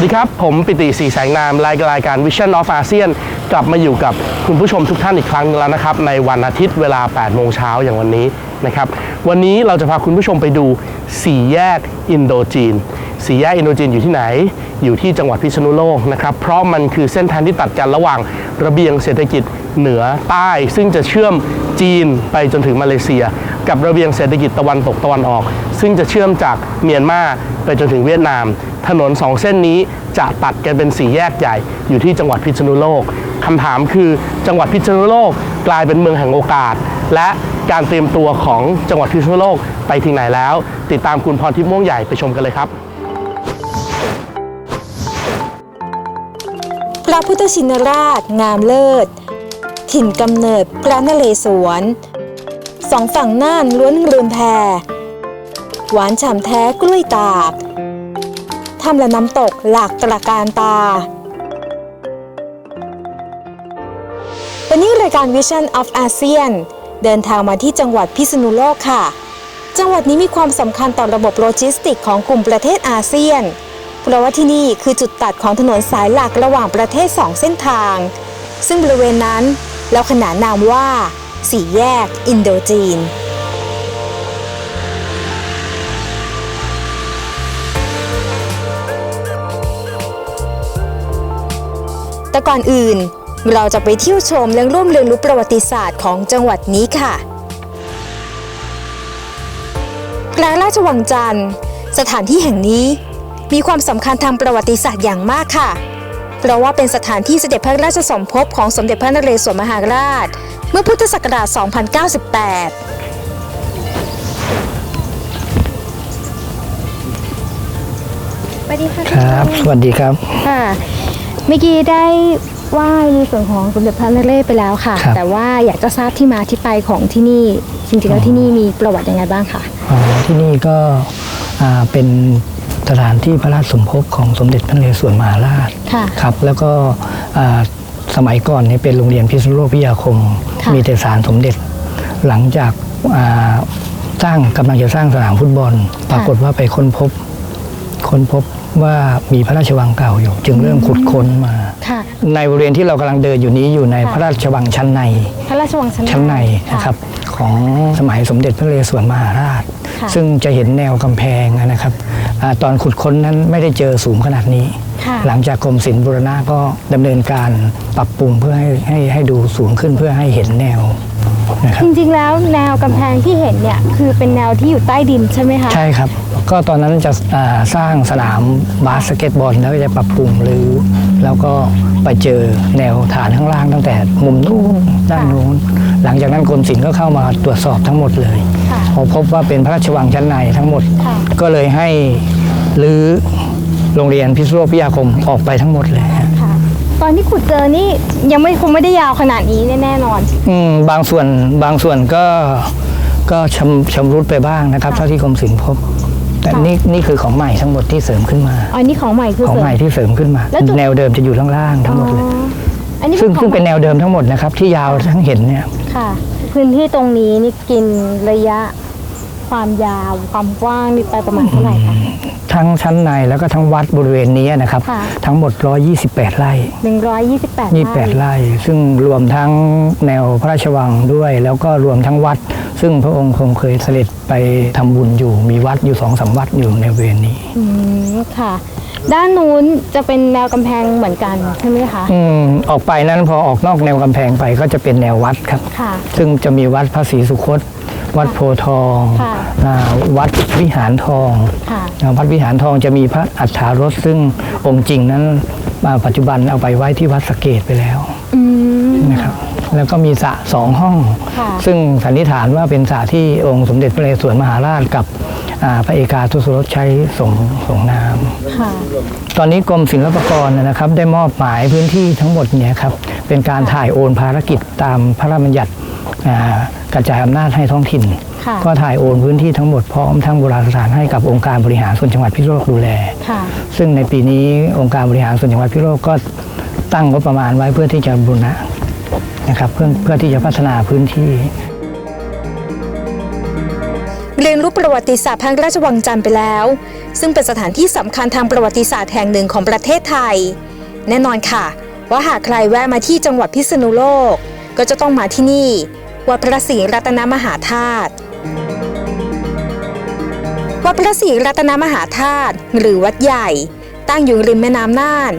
วัสดีครับ ผมปิติศรีแสงนามรายรายการ Vision of ASEAN กลับมาอยู่กับคุณผู้ชมทุกท่านอีกครั้งหนึงแล้วนะครับ ในวันอาทิตย์เวลา 8 โมงเช้าอย่างวันนี้นะครับ วันนี้เราจะพาคุณผู้ชมไปดูสี่แยกอินโดจีน สี่แยกอินโดจีนอยู่ที่ไหน อยู่ที่จังหวัดพิษณุโลกนะครับ เพราะมันคือเส้นทางที่ตัดกันระหว่างระเบียงเศรษฐกิจเหนือใต้ ซึ่งจะเชื่อมจีนไปจนถึงมาเลเซีย กับระเบียงเศรษฐกิจตะวันตกตะวันออก ซึ่งจะเชื่อมจากเมียนมาไปจนถึงเวียดนาม ถนนสองเส้นนี้จะตัดกันเป็นสี่แยกใหญ่ อยู่ที่จังหวัดพิษณุโลกคำถามคือจังหวัดพิษณุโลกกลายเป็นเมืองแห่งโอกาส และการเตรียมตัวของจังหวัดพิษณุโลกไปถึงไหนแล้ว ติดตามคุณพรทิพย์ม่วงใหญ่ไปชมกันเลยครับพระพุทธชินราช งามเลิศ ถิ่นกำเนิดพระนเรศวรสองฝั่งน่านล้วนเรือนแพ หวานฉ่ำแท้กล้วยตากทำละน้ำตกหลากตระการตา วันนี้รายการ Vision of ASEAN เดินทางมาที่จังหวัดพิษณุโลกค่ะ จังหวัดนี้มีความสำคัญต่อระบบโลจิสติกของกลุ่มประเทศอาเซียน เพราะว่าที่นี่คือจุดตัดของถนนสายหลักระหว่างประเทศสองเส้นทาง ซึ่งบริเวณนั้นเราขนานนามว่าสี่แยกอินโดจีน แต่ก่อนอื่น เราจะไปเที่ยวชมและร่วมเรียนรู้ประวัติศาสตร์ของจังหวัดนี้ค่ะพระราชวังจันทร์ สถานที่แห่งนี้มีความสำคัญทางประวัติศาสตร์อย่างมากค่ะ เพราะว่าเป็นสถานที่เสด็จพระราชสมภพของสมเด็จพระนเรศวรมหาราช เมื่อพุทธศักราช 2098สวัสดีค่ะครับ สวัสดีครับ ค่ะ เมื่อกี้ได้ไหว้ในส่วนของสมเด็จพระนเรศไปแล้วค่ะ ครับ แต่ว่าอยากจะทราบที่มาที่ไปของที่นี่จริงๆแล้วที่นี่มีประวัติยังไงบ้างค่ะอ๋อที่นี่ก็อ่าเป็นสถานที่พระราชสมภพของสมเด็จพระนเรศวรมหาราช ค่ะ ครับแล้วก็อ่าสมัยก่อนเนี่ยเป็นโรงเรียนพิษณุโลกพิทยาคม ค่ะ มีแต่สารสมเด็จหลังจากอ่าสร้างกำลังจะสร้างสนามฟุตบอล ปรากฏว่าไปค้นพบ ค้นพบ ว่ามีพระราชวังเก่าอยู่ จึงเริ่มขุดค้นมา ค่ะ ในบริเวณที่เรากำลังเดินอยู่นี้อยู่ในค่ะพระราชวังชั้นใน พระราชวังชั้นชั้นในนะครับของสมัยสมเด็จพระนเรศวรมหาราช ค่ะ ซึ่งจะเห็นแนวกำแพงนะครับอาตอนขุดค้นนั้นไม่ได้เจอสูงขนาดนี้ ค่ะหลังจากกรมศิลป์บูรณะก็ดำเนินการปรับปรุงเพื่อให้ให้ให้ดูสูงขึ้นเพื่อให้เห็นแนวนะครับจริงๆแล้วแนวกำแพงที่เห็นเนี่ยคือเป็นแนวที่อยู่ใต้ดินใช่ไหมคะ ใช่ครับ ก็ตอนนั้นจะอ่าสร้างสนามบาสเกตบอลแล้วก็จะปรับปรุงหรือ แล้วก็ไปเจอแนวฐานข้างล่างตั้งแต่มุมนู้นด้านนู้นหลังจากนั้นกรมศิลป์ก็เข้ามาตรวจสอบทั้งหมดเลยค่ะพอพบว่าเป็นพระราชวังชั้นในทั้งหมดค่ะก็เลยให้รื้อโรงเรียนพิษณุโลกพิทยาคมออกไปทั้งหมดเลยฮะค่ะตอนที่ขุดเจอนี่ยังไม่คงไม่ได้ยาวขนาดนี้แน่ๆนอน อืมบางส่วนบางส่วนก็ก็ชำชำรุดไปบ้างนะครับเท่าที่กรมศิลป์พบ แต่ค่ะนี่นี่คือของใหม่ทั้งหมดที่เสริมขึ้นมาอ๋อนี่ของใหม่คือของเสริใหม่ที่เสริมขึ้นมา แล้วจุด แนวเดิมจะอยู่ข้างล่างทั้งหมดเลย อ๋ออันนี้ซึ่งของซึ่งเป็นแนวเดิมทั้งหมดนะครับที่ยาวทั้งเห็นเนี่ย ค่ะ พื้นที่ตรงนี้นี่กินระยะ ความยาวความกว้างนี่ไปประมาณเท่าไหร่คะ ทั้งชั้นในแล้วก็ทั้งวัดบริเวณนี้นะครับ ค่ะ ทั้งหมด 128 ไร่หนึ่งร้อยยี่สิบแปด28 ไร่ ซึ่งรวมทั้งแนวพระราชวังด้วย แล้วก็รวมทั้งวัด ซึ่งพระองค์คงเคยเสด็จไปทำบุญอยู่ มีวัดอยู่สองสามวัดอยู่ในบริเวณนี้ อืมค่ะ ด้านนู้นจะเป็นแนวกำแพงเหมือนกันใช่ไหมคะ อืมออกไปนั้นพอออกนอกแนวกำแพงไปก็จะเป็นแนววัดครับ ค่ะ ซึ่งจะมีวัดพระศรีสุคต วัดโพธิ์ทองค่ะอ่าวัดวิหารทองค่ะอ่าวัดวิหารทองจะมีพระอัฏฐารถซึ่งองค์จริงนั้นอ่าปัจจุบันเอาไปไว้ที่วัดสะเกตไปแล้วอืมนะครับแล้วก็มีสระสองห้องค่ะซึ่งสันนิษฐานว่าเป็นสระที่องค์สมเด็จพระนเรศวรมหาราชกับอ่าพระเอกาทศรสใช้ส่งส่งน้ำค่ะตอนนี้กรมศิลปากรนะครับ ได้มอบหมายพื้นที่ทั้งหมดเนี่ยครับเป็นการถ่ายโอนภารกิจตามพระราชบัญญัติอ่า กระจายอำนาจให้ท้องถิ่นค่ะก็ถ่ายโอนพื้นที่ทั้งหมดพร้อมทั้งโบราณสถานให้กับองค์การบริหารส่วนจังหวัดพิษณุโลกดูแลค่ะซึ่งในปีนี้องค์การบริหารส่วนจังหวัดพิษณุโลกก็ตั้งงบประมาณไว้เพื่อที่จะบูรณะนะครับเพื่อเพื่อที่จะพัฒนาพื้นที่เรียนรู้ประวัติศาสตร์พระราชวังจันทร์ไปแล้ว ซึ่งเป็นสถานที่สำคัญทางประวัติศาสตร์แห่งหนึ่งของประเทศไทย แน่นอนค่ะ ว่าหากใครแวะมาที่จังหวัดพิษณุโลก ก็จะต้องมาที่นี่ วัดพระศรีรัตนมหาธาตุวัดพระศรีรัตนมหาธาตุหรือวัดใหญ่ ตั้งอยู่ริมแม่น้ำน่าน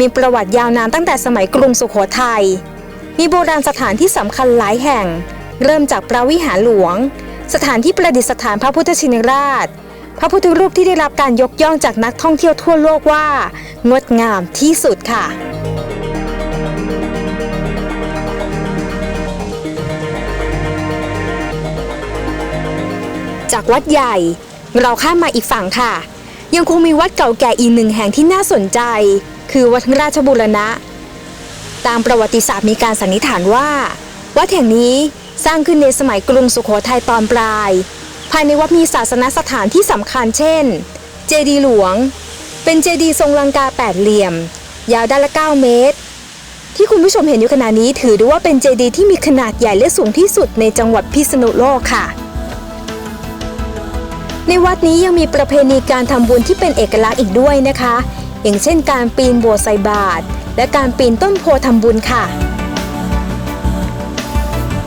มีประวัติยาวนานตั้งแต่สมัยกรุงสุโขทัยมีโบราณสถานที่สำคัญหลายแห่ง เริ่มจากพระวิหารหลวง สถานที่ประดิษฐานพระพุทธชินราช พระพุทธรูปที่ได้รับการยกย่องจากนักท่องเที่ยวทั่วโลกว่า งดงามที่สุดค่ะ จากวัดใหญ่ เราข้ามมาอีกฝั่งค่ะ ยังคงมีวัดเก่าแก่อีกหนึ่งแห่งที่น่าสนใจ คือวัดราชบูรณะ ตามประวัติศาสตร์มีการสันนิษฐานว่า วัดแห่งนี้สร้างขึ้นในสมัยกรุงสุโขทัยตอนปลาย ภายในวัดมีศาสนสถานที่สำคัญเช่น เจดีย์หลวง เป็นเจดีย์ทรงลังกาแปดเหลี่ยม ยาวด้านละ 9 เมตร ที่คุณผู้ชมเห็นอยู่ขณะนี้ถือได้ว่าเป็นเจดีย์ที่มีขนาดใหญ่และสูงที่สุดในจังหวัดพิษณุโลกค่ะ ในวัดนี้ยังมีประเพณีการทำบุญที่เป็นเอกลักษณ์อีกด้วยนะคะ อย่างเช่นการปีนโบสถ์ใส่บาตรและการปีนต้นโพทำบุญค่ะ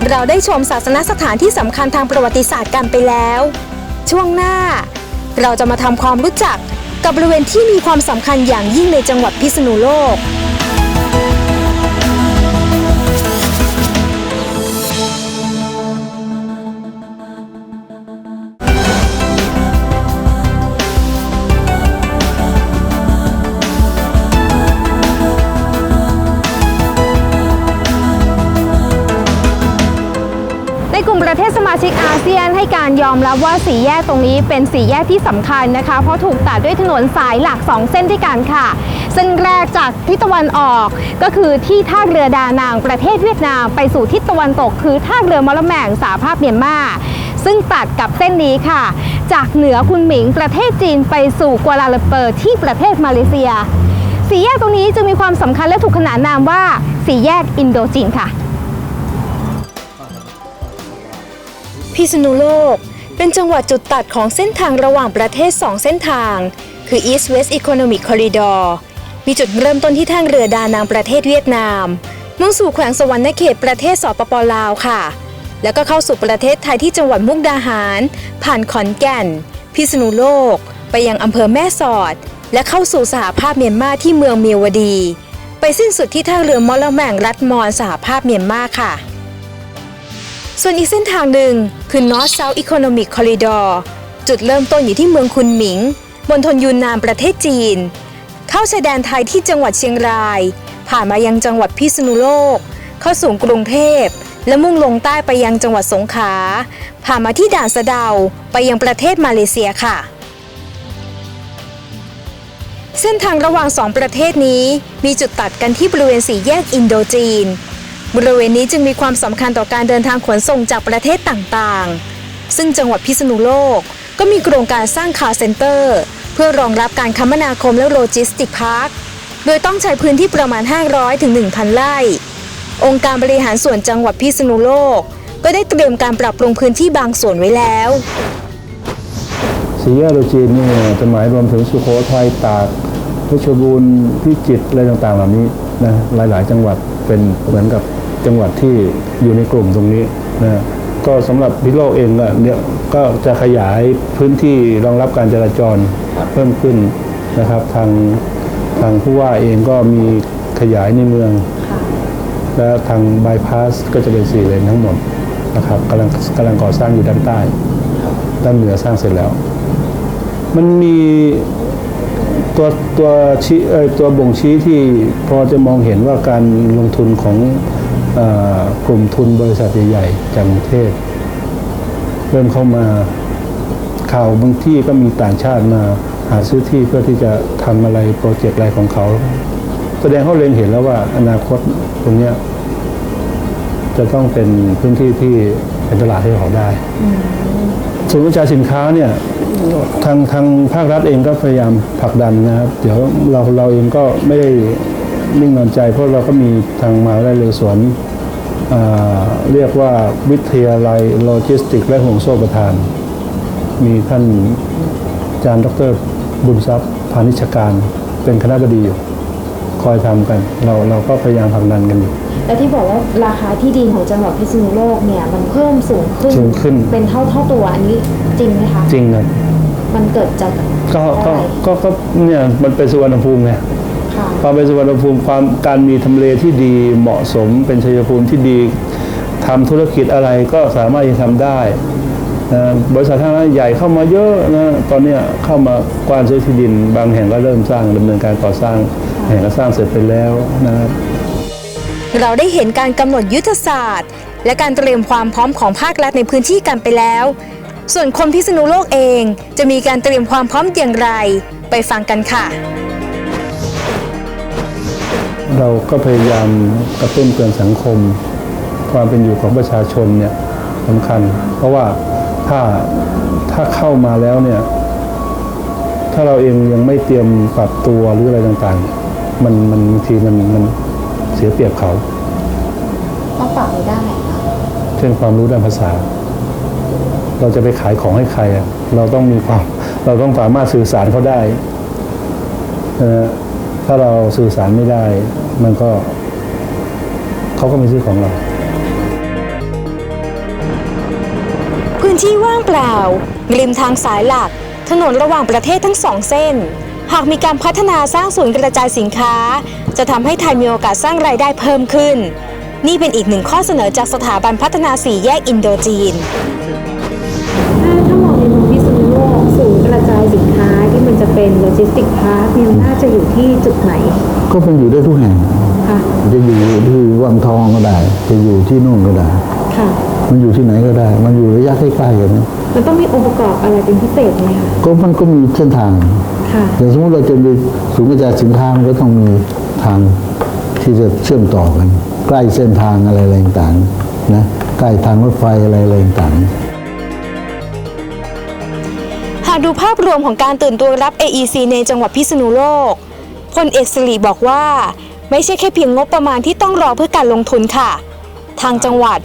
เราได้ชมศาสนสถานที่สำคัญทางประวัติศาสตร์กันไปแล้ว ช่วงหน้า เราจะมาทำความรู้จักกับบริเวณที่มีความสำคัญอย่างยิ่งในจังหวัดพิษณุโลก การยอมรับว่าสี่แยกตรงนี้เป็นสี่แยกที่สำคัญนะคะ เพราะถูกตัดด้วยถนนสายหลัก 2 เส้นด้วยกันค่ะ เส้นแรกจากทิศตะวันออกก็คือที่ท่าเรือดานางประเทศเวียดนาม ไปสู่ทิศตะวันตก คือท่าเรือมะละแมงสาภาพเมียนมาซึ่งตัดกับเส้นนี้ค่ะ จากเหนือคุณหมิงประเทศจีนไปสู่กัวลาลัมเปอร์ที่ประเทศมาเลเซีย สี่แยกตรงนี้จึงมีความสำคัญและถูกขนานนามว่าสี่แยกอินโดจีนค่ะ พิษณุโลก เป็นจังหวัดจุดตัดของเส้นทางระหว่างประเทศ 2 เส้นทาง คือ East West Economic Corridor มีจุดเริ่มต้นที่ทางเรือดานางประเทศเวียดนามมุ่งสู่แขวงสวรรณเขตประเทศสปปลาวค่ะ แล้วก็เข้าสู่ประเทศไทยที่จังหวัดมุกดาหาร ผ่านขอนแก่น พิษณุโลก ไปยังอำเภอแม่สอด และเข้าสู่สหภาพเมียนมาที่เมืองเมียวดี ไปสิ้นสุดที่ท่าเรือมอลละแมงรัฐมอนสหภาพเมียนมาค่ะ ส่วนอีกเส้นทางหนึ่ง คือ North South Economic Corridor จุดเริ่มต้นอยู่ที่เมืองคุนหมิงมณฑลยูนนานประเทศจีน เข้าชายแดนไทยที่จังหวัดเชียงราย ผ่านมายังจังหวัดพิษณุโลก เข้าสู่กรุงเทพ และมุ่งลงใต้ไปยังจังหวัดสงขลาผ่านมาที่ด่านสะเดาไปยังประเทศมาเลเซียค่ะ เส้นทางระหว่างสองประเทศนี้มีจุดตัดกันที่บริเวณสี่แยกอินโดจีน บริเวณนี้จึงมีความสำคัญต่อการเดินทางขนส่งจากประเทศต่างๆ ซึ่งจังหวัดพิษณุโลก ก็มีโครงการสร้างคาร์เซ็นเตอร์ เพื่อรองรับการคมนาคมและโลจิสติกพาร์ค โดยต้องใช้พื้นที่ประมาณ 500ถึง1,000 ไร่ องค์การบริหารส่วนจังหวัดพิษณุโลก ก็ได้เตรียมการปรับปรุงพื้นที่บางส่วนไว้แล้วสีแยกโดจีนนี่จะหมายรวมถึงสุโขทัยตากเพชรบูรณ์พิจิตรอะไรต่างๆ เหล่านี้นะหลายๆ จังหวัดเป็นเหมือนกับ จังหวัดที่อยู่ในกลุ่มตรงนี้นะก็สำหรับพิษโลกเองอะเนี่ยก็จะขยายพื้นที่รองรับการจราจรเพิ่มขึ้นนะครับทางทางผู้ว่าเองก็มีขยายในเมือง และทางบายพาสก็จะเป็นสี่เลนทั้งหมดนะครับกำลังกำลังก่อสร้างอยู่ด้านใต้ ด้านเหนือสร้างเสร็จแล้ว มันมีตัวตัวชี้เอ่อตัวบ่งชี้ที่พอจะมองเห็นว่าการลงทุนของเออ กลุ่มทุนบริษัทใหญ่ๆจากกรุงเทพเริ่มเข้ามาข่าวบางที่ก็มีต่างชาติมาหาซื้อที่เพื่อที่จะทำอะไรโปรเจกต์อะไรของเขา แสดงเขาเล็งเห็นแล้วว่าอนาคตตรงนี้จะต้องเป็นพื้นที่ที่เป็นตลาดให้เขาได้ศูนย์กระจายสินค้าเนี่ยทางทางภาครัฐเองก็พยายามผลักดันนะครับ เดี๋ยวเราเราเองก็ไม่ได้นิ่งนอนใจ เพราะเราก็มีทางมาวิทยาลัยเลอสวน เรียกว่าวิทยาลัยโลจิสติก และห่วงโซ่ประทาน มีท่านอาจารย์ดรบุญทรัพย์พานิชการ เป็นคณะบดีอยู่คอยทำกัน เราเราก็พยายามผลักดันกันอยู่แล้วที่บอกว่าราคาที่ดินของจังหวัดพิษณุโลกเนี่ยมันเพิ่มสูงขึ้นสูงขึ้น เป็นเท่าเท่าตัวอันนี้จริงไหมคะจริงนะมันเกิดจากก็ก็อะไรก็ก็เนี่ยมันเป็นสุวรรณภูมิไง ความเป็นสุวรรณภูมิความการมีทำเลที่ดีเหมาะสมเป็นชัยภูมิที่ดีทำธุรกิจอะไรก็สามารถจะทำได้นะบริษัททางนั้นใหญ่เข้ามาเยอะนะตอนนี้เข้ามากว้านซื้อที่ดิน บางแห่งก็เริ่มสร้างดำเนินการก่อสร้างแห่งก็สร้างเสร็จไปแล้วนะครับเราได้เห็นการกำหนดยุทธศาสตร์ และการเตรียมความพร้อมของภาครัฐในพื้นที่กันไปแล้ว ส่วนคนพิษณุโลกเองจะมีการเตรียมความพร้อมอย่างไร ไปฟังกันค่ะ เราก็พยายามกระตุ้นเตือนสังคม ความเป็นอยู่ของประชาชนเนี่ยสำคัญ เพราะว่าถ้าถ้าเข้ามาแล้วเนี่ย ถ้าเราเองยังไม่เตรียมปรับตัวหรืออะไรต่างๆ มันมันบางทีมันมันเสียเปรียบเขาต้องปรับไม่ได้ค่ะเช่นความรู้ด้านภาษา เราจะไปขายของให้ใครอะเราต้องมีความ เราต้องสามารถสื่อสารเขาได้เออ ถ้าเราสื่อสารไม่ได้ มันก็เขาก็ไม่ซื้อของเรา พื้นที่ว่างเปล่า ริมทางสายหลัก ถนนระหว่างประเทศทั้งสองเส้น หากมีการพัฒนาสร้างศูนย์กระจายสินค้า จะทำให้ไทยมีโอกาสสร้างรายได้เพิ่มขึ้น นี่เป็นอีกหนึ่งข้อเสนอจากสถาบันพัฒนาสี่แยกอินโดจีน เป็นโลจิสติกพาร์คเนี่ยน่าจะอยู่ที่จุดไหน ก็เป็นอยู่ได้ทุกแห่งคะจะอยู่ที่วังทองก็ได้ จะอยู่ที่นู่นก็ได้ค่ะมันอยู่ที่ไหนก็ได้ มันอยู่ระยะใกล้ๆกันนะมันต้องมีองค์ประกอบอะไรเป็นพิเศษไหมคะก็มันก็มีเส้นทางค่ะอย่างสมมติเราจะมีศูนย์กระจายสินค้ามันก็ต้องมีทางที่จะเชื่อมต่อกัน ใกล้เส้นทางอะไรอะไรต่างๆนะใกล้ทางรถไฟอะไรอะไรต่างๆ หากดูภาพรวมของการตื่นตัวรับ AEC ในจังหวัดพิษณุโลกพลเอกสิริบอกว่า ไม่ใช่แค่เพียงงบประมาณที่ต้องรอเพื่อการลงทุนค่ะ ทางจังหวัด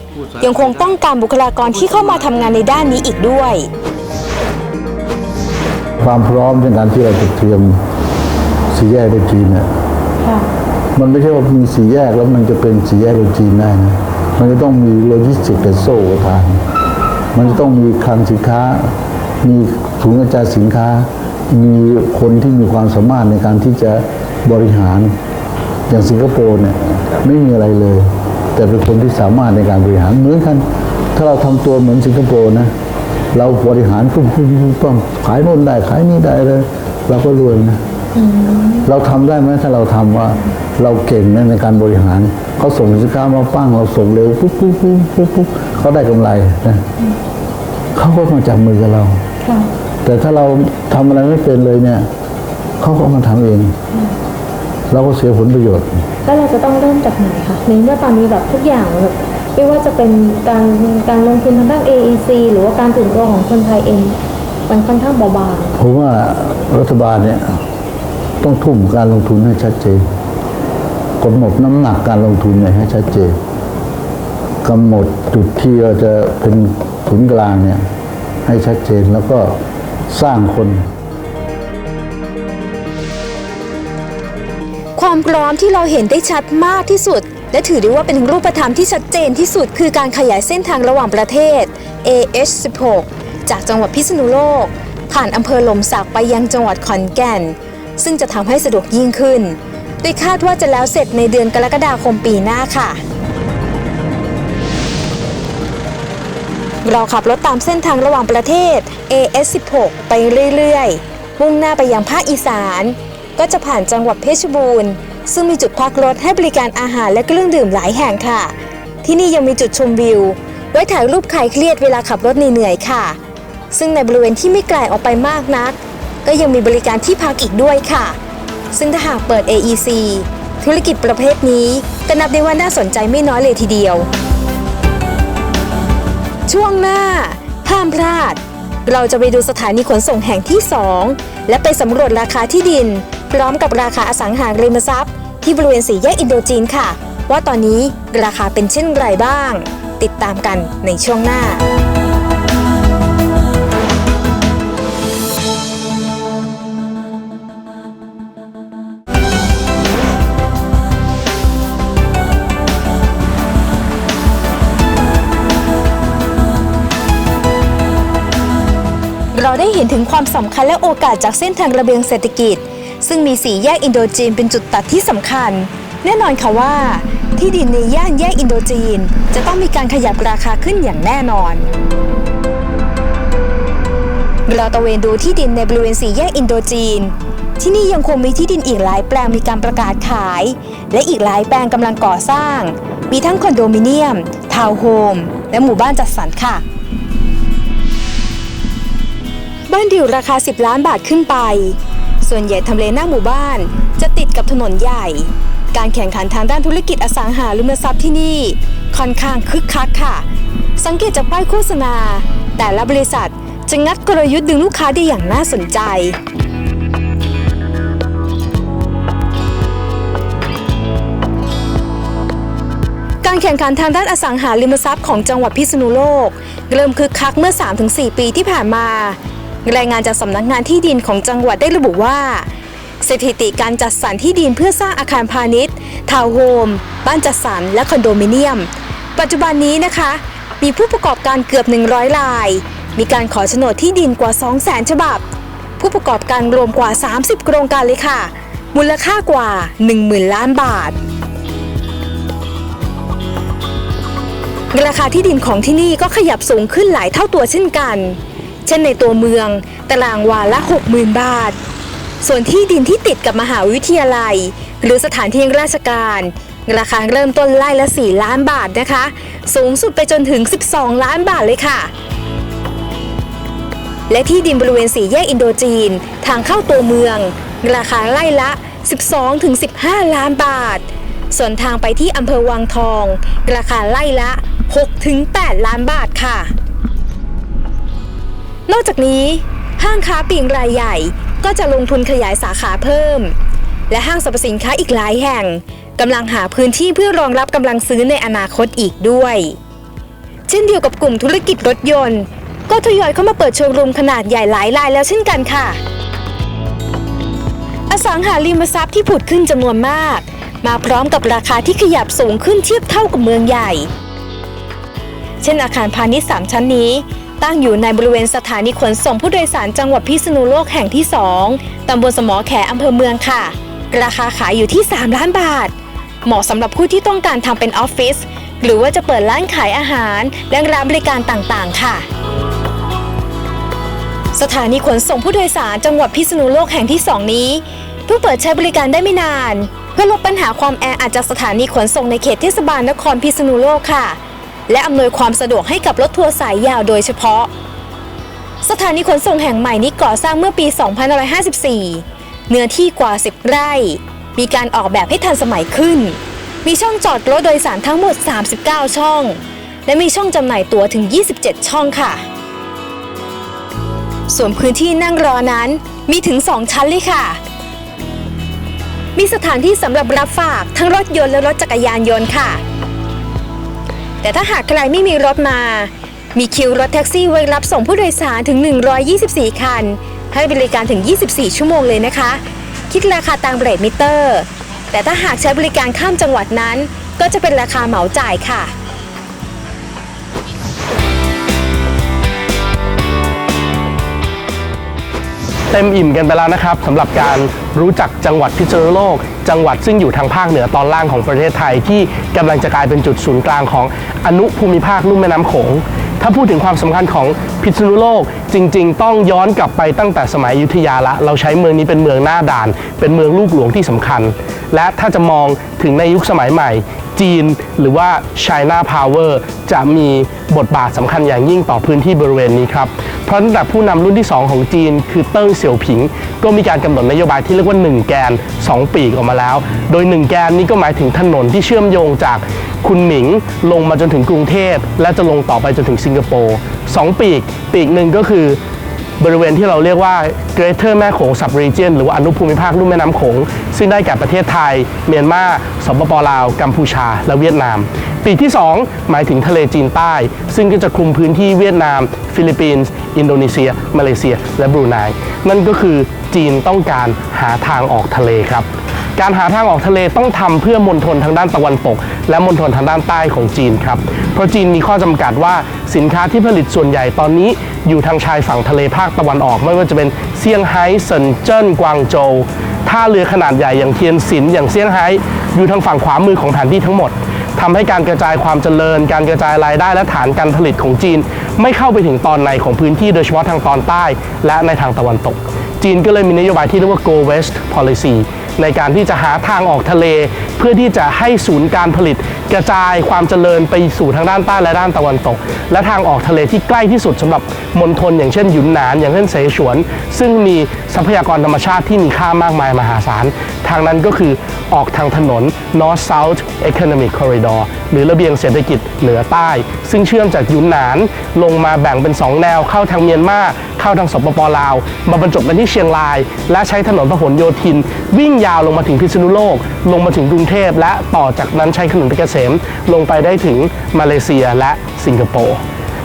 ยังคงต้องการบุคลากรที่เข้ามาทำงานในด้านนี้อีกด้วย ความพร้อมในการที่เราจะเตรียมสี่แยกในจีนเนี่ยมันไม่ใช่ว่ามีสี่แยกแล้วมันจะเป็นสี่แยกในจีนได้นะมันจะต้องมีโลจิสติกส์และโซ่ทางมันจะต้องมีคลังสินค้า มีถุงกระจายสินค้า มีคนที่มีความสามารถในการที่จะบริหารอย่างสิงคโปร์เนี่ยไม่มีอะไรเลย แต่เป็นคนที่สามารถในการบริหารเหมือนกัน ถ้าเราทำตัวเหมือนสิงคโปร์นะเราบริหารปุ๊บปุ๊บปุ๊บปุ๊บขายโน่นได้ขายนี่ได้เลยเราก็รวยนะเราทำได้ไหมถ้าเราทำว่าเราเก่งนะในการบริหารเขาส่งสินค้ามาปั้งเราส่งเร็วปุ๊บปุ๊บปุ๊บปุ๊บปุ๊บเขาได้กำไรนะเขาก็มาจับมือกับเรา แต่ถ้าเราทำอะไรไม่เป็นเลยเนี่ยเขาก็มาทำเอง เราก็เสียผลประโยชน์ แล้วเราจะต้องเริ่มจากไหนคะในเมื่อตอนนี้แบบทุกอย่างแบบไม่ว่าจะเป็นการการลงทุนทางด้าน AEC หรือว่าการตื่นตัวของคนไทยเองมันค่อนข้างเบาบางผมว่ารัฐบาลเนี่ยต้องทุ่มการลงทุนให้ชัดเจนกำหนดน้ำหนักการลงทุนเนี่ยให้ชัดเจนกำหนดจุดที่เราจะเป็นศูนย์กลางเนี่ย ให้ชัดเจนแล้วก็สร้างคน ความพร้อมที่เราเห็นได้ชัดมากที่สุด และถือได้ว่าเป็นรูปธรรมที่ชัดเจนที่สุด คือการขยายเส้นทางระหว่างประเทศ AH16 จากจังหวัดพิษณุโลก ผ่านอำเภอหลมสักไปยังจังหวัดขอนแก่น ซึ่งจะทำให้สะดวกยิ่งขึ้นโดยคาดว่าจะแล้วเสร็จในเดือนกรกฎาคมปีหน้าค่ะ เราขับรถตามเส้นทางระหว่างประเทศ AS16 ไปเรื่อยๆ มุ่งหน้าไปยังภาคอีสาน ก็จะผ่านจังหวัดเพชรบูรณ์ ซึ่งมีจุดพักรถให้บริการอาหารและเครื่องดื่มหลายแห่งค่ะ ที่นี่ยังมีจุดชมวิว ไว้ถ่ายรูปคลายเครียดเวลาขับรถเหนื่อยๆค่ะ ซึ่งในบริเวณที่ไม่ไกลออกไปมากนัก ก็ยังมีบริการที่พักอีกด้วยค่ะ ซึ่งถ้าหากเปิด AEC ธุรกิจประเภทนี้ก็นับได้ว่าน่าสนใจไม่น้อยเลยทีเดียว ช่วงหน้า ห้ามพลาด เราจะไปดูสถานีขนส่งแห่งที่ 2 และไปสำรวจราคาที่ดิน พร้อมกับราคาอสังหาริมทรัพย์ ที่บริเวณสี่แยกอินโดจีนค่ะ ว่าตอนนี้ราคาเป็นเช่นไรบ้าง ติดตามกันในช่วงหน้า ได้เห็นถึงความสำคัญและโอกาสจากเส้นทางระเบียงเศรษฐกิจ ซึ่งมีสีแยกอินโดจีนเป็นจุดตัดที่สำคัญ แน่นอนค่ะว่า ที่ดินในย่านแยกอินโดจีน จะต้องมีการขยับราคาขึ้นอย่างแน่นอนเราตระเวนดูที่ดินในบริเวณสี่แยกอินโดจีน ที่นี่ยังคงมีที่ดินอีกหลายแปลงมีการประกาศขาย และอีกหลายแปลงกำลังก่อสร้าง มีทั้งคอนโดมิเนียม ทาวน์โฮม และหมู่บ้านจัดสรรค่ะ บ้านเดี่ยวราคา 10 ล้านบาทขึ้นไป ส่วนใหญ่ทำเลหน้าหมู่บ้าน จะติดกับถนนใหญ่ การแข่งขันทางด้านธุรกิจอสังหาริมทรัพย์ที่นี่ ค่อนข้างคึกคักค่ะ สังเกตจากป้ายโฆษณา แต่ละบริษัทจะงัดกลยุทธ์ดึงลูกค้าได้อย่างน่าสนใจการแข่งขันทางด้านอสังหาริมทรัพย์ของจังหวัดพิษณุโลก เริ่มคึกคักเมื่อ 3-4 ปีที่ผ่านมา รายงานจากสำนักงานที่ดินของจังหวัดได้ระบุว่า สถิติการจัดสรรที่ดินเพื่อสร้างอาคารพาณิชย์ทาวน์โฮมบ้านจัดสรรและคอนโดมิเนียม ปัจจุบันนี้นะคะ มีผู้ประกอบการเกือบ 100ราย มีการขอโฉนดที่ดินกว่า 200,000 ฉบับ ผู้ประกอบการรวมกว่า 30 โครงการเลยค่ะ มูลค่ากว่า 10,000 ล้านบาทราคาที่ดินของที่นี่ก็ขยับสูงขึ้นหลายเท่าตัวเช่นกัน เช่นในตัวเมืองตารางวาละ 60,000 บาท ส่วนที่ดินที่ติดกับมหาวิทยาลัย หรือสถานที่ราชการ ราคาเริ่มต้นไล่ละ 4 ล้านบาทนะคะ สูงสุดไปจนถึง 12 ล้านบาทเลยค่ะ และที่ดินบริเวณสี่แยกอินโดจีน ทางเข้าตัวเมือง ราคาไล่ละ 12-15 ล้านบาท ส่วนทางไปที่อำเภอวังทอง ราคาไล่ละ 6-8 ล้านบาทค่ะ นอกจากนี้ห้างค้าปลีกรายใหญ่ก็จะลงทุนขยายสาขาเพิ่ม และห้างสรรพสินค้าอีกหลายแห่งกำลังหาพื้นที่เพื่อรองรับกำลังซื้อในอนาคตอีกด้วย เช่นเดียวกับกลุ่มธุรกิจรถยนต์ ก็ทยอยเข้ามาเปิดโชว์รูมขนาดใหญ่หลายรายแล้วเช่นกันค่ะ อสังหาริมทรัพย์ที่ผุดขึ้นจำนวนมาก มาพร้อมกับราคาที่ขยับสูงขึ้นเทียบเท่ากับเมืองใหญ่ เช่นอาคารพาณิชย์3ชั้นนี้ ตั้งอยู่ในบริเวณสถานีขนส่งผู้โดยสารจังหวัดพิษณุโลกแห่งที่ 2 ตำบลสมอแขอำเภอเมืองค่ะ ราคาขายอยู่ที่ 3 ล้านบาท เหมาะสำหรับผู้ที่ต้องการทำเป็นออฟฟิศหรือว่าจะเปิดร้านขายอาหาร และร้านบริการต่างๆ ค่ะ สถานีขนส่งผู้โดยสารจังหวัดพิษณุโลกแห่งที่ 2 นี้เพิ่งเปิดใช้บริการได้ไม่นาน เพื่อลดปัญหาความแออัดจากสถานีขนส่งในเขตเทศบาลนครพิษณุโลกค่ะ และอำนวยความสะดวกให้กับรถทัวร์สายยาวโดยเฉพาะ สถานีขนส่งแห่งใหม่นี้ก่อสร้างเมื่อปี 2554 เนื้อที่กว่า 10 ไร่ มีการออกแบบให้ทันสมัยขึ้น มีช่องจอดรถโดยสารทั้งหมด 39 ช่อง และมีช่องจำหน่ายตั๋วถึง 27 ช่องค่ะ ส่วนพื้นที่นั่งรอนั้นมีถึง 2 ชั้นเลยค่ะมีสถานที่สำหรับรับฝากทั้งรถยนต์และรถจักรยานยนต์ค่ะ แต่ถ้าหากใครไม่มีรถมา มีคิวรถแท็กซี่ไว้รับส่งผู้โดยสารถึง 124 คัน ให้บริการถึง 24 ชั่วโมงเลยนะคะ คิดราคาตามเรทมิเตอร์ แต่ถ้าหากใช้บริการข้ามจังหวัดนั้น ก็จะเป็นราคาเหมาจ่ายค่ะ เต็มอิ่มกันไปแล้วนะครับสำหรับการรู้จักจังหวัดพิษณุโลก จังหวัดซึ่งอยู่ทางภาคเหนือตอนล่างของประเทศไทย ที่กำลังจะกลายเป็นจุดศูนย์กลางของอนุภูมิภาคลุ่มแม่น้ำโขงถ้าพูดถึงความสำคัญของพิษณุโลกจริง ๆ ต้องย้อนกลับไปตั้งแต่สมัยอยุธยาละ เราใช้เมืองนี้เป็นเมืองหน้าด่าน เป็นเมืองลูกหลวงที่สำคัญ และถ้าจะมองถึงในยุคสมัยใหม่จีน หรือว่า China Power จะมีบทบาทสำคัญอย่างยิ่งต่อพื้นที่บริเวณนี้ครับ เพราะตั้งแต่ผู้นำรุ่นที่ 2 ของจีน คือเติ้งเสี่ยวผิง ก็มีการกำหนดนโยบายที่เรียกว่า 1 แกน 2 ปีกออกมาแล้ว โดย 1 แกนนี้ก็หมายถึงถนนที่เชื่อมโยงจากคุณหมิงลงมาจนถึงกรุงเทพและจะลงต่อไปจนถึงสิงคโปร์สองปีก ปีกหนึ่งก็คือ บริเวณที่เราเรียกว่า Greater แม่โขง Sub Region หรือว่าอนุภูมิภาคลุ่มแม่น้ำโขง ซึ่งได้แก่ประเทศไทย เมียนมาสปปลาว กัมพูชา และเวียดนาม ปีกที่ 2 หมายถึงทะเลจีนใต้ ซึ่งก็จะคลุมพื้นที่เวียดนาม ฟิลิปปินส์ อินโดนีเซีย มาเลเซีย และบรูไนนั่นก็คือจีนต้องการหาทางออกทะเลครับ การหาทางออกทะเลต้องทำเพื่อมณฑลทางด้านตะวันตก และมณฑลทางด้านใต้ของจีนครับ เพราะจีนมีข้อจำกัดว่าสินค้าที่ผลิตส่วนใหญ่ตอนนี้อยู่ทางชายฝั่งทะเลภาคตะวันออก ไม่ว่าจะเป็นเซี่ยงไฮ้เซินเจิ้นกวางโจวท่าเรือขนาดใหญ่อย่างเทียนซินอย่างเซี่ยงไฮ้อยู่ทางฝั่งขวามือของแผนที่ทั้งหมดทำให้การกระจายความเจริญ การกระจายรายได้และฐานการผลิตของจีน ไม่เข้าไปถึงตอนในของพื้นที่โดยเฉพาะทางตอนใต้ และในทางตะวันตก จีนก็เลยมีนโยบายที่เรียกว่า Go West Policy ในการที่จะหาทางออกทะเล เพื่อที่จะให้ศูนย์การผลิต กระจายความเจริญไปสู่ทางด้านใต้และด้านตะวันตก และทางออกทะเลที่ใกล้ที่สุดสำหรับมณฑลอย่างเช่นยุนนาน อย่างเช่นเสฉวน ซึ่งมีทรัพยากรธรรมชาติที่มีค่ามากมายมหาศาล ทางนั้นก็คือออกทางถนน North South Economic Corridor หรือระเบียงเศรษฐกิจเหนือใต้ ซึ่งเชื่อมจากยุนนานลงมาแบ่งเป็น 2 แนวเข้าทางเมียนมา เข้าทางสปปลาว มาบรรจบกันที่เชียงราย และใช้ถนนพหลโยธิน วิ่งยาวลงมาถึงพิษณุโลก ลงมาถึงกรุงเทพและต่อจากนั้นใช้ถนนเพชรเกษมลงไปได้ถึงมาเลเซียและสิงคโปร์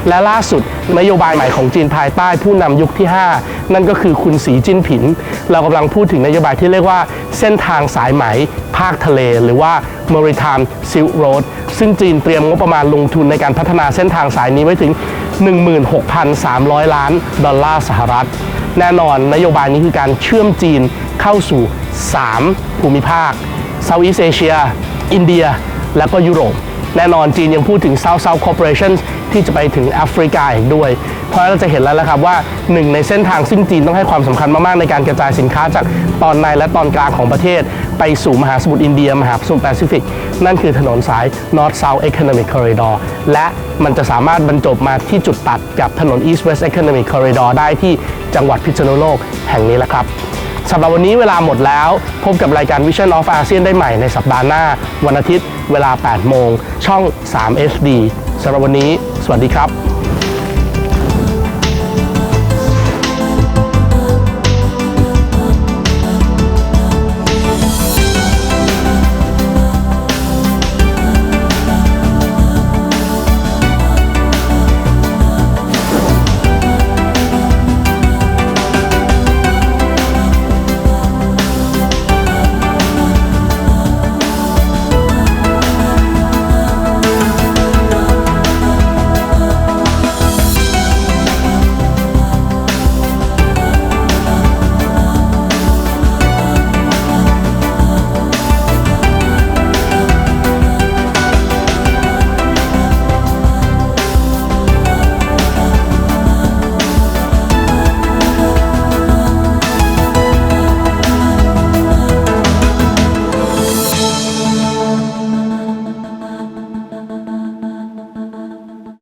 และล่าสุดนโยบายใหม่ของจีนภายใต้ผู้นำยุคที่ 5 นั่นก็คือคุณสีจิ้นผิน เรากำลังพูดถึงนโยบายที่เรียกว่าเส้นทางสายไหม ภาคทะเล หรือว่า Maritime Silk Road ซึ่งจีนเตรียมงบประมาณลงทุนในการพัฒนาเส้นทางสายนี้ไว้ถึง 16,300 ล้านดอลลาร์สหรัฐ แน่นอนนโยบายนี้คือการเชื่อมจีนเข้าสู่ 3 ภูมิภาค Southeast Asia อินเดีย และก็ยุโรป แน่นอนจีนยังพูดถึง South South Corporation ที่จะไปถึงแอฟริกาอีกด้วย เพราะเราจะเห็นแล้วละครับว่าหนึ่งในเส้นทางซึ่งจีนต้องให้ความสำคัญมาก ๆ ในการกระจายสินค้าจากตอนในและตอนกลางของประเทศ ไปสู่มหาสมุทรอินเดีย มหาสมุทรแปซิฟิก นั่นคือถนนสาย North South Economic Corridor และมันจะสามารถบรรจบมาที่จุดตัดกับถนน East West Economic Corridor ได้ที่จังหวัดพิษณุโลกแห่งนี้แหละครับ สำหรับวันนี้เวลาหมดแล้ว พบกับรายการ Vision of ASEAN ได้ใหม่ในสัปดาห์หน้า วันอาทิตย์เวลา 8 โมง ช่อง3 HD สำหรับวันนี้ สวัสดีครับ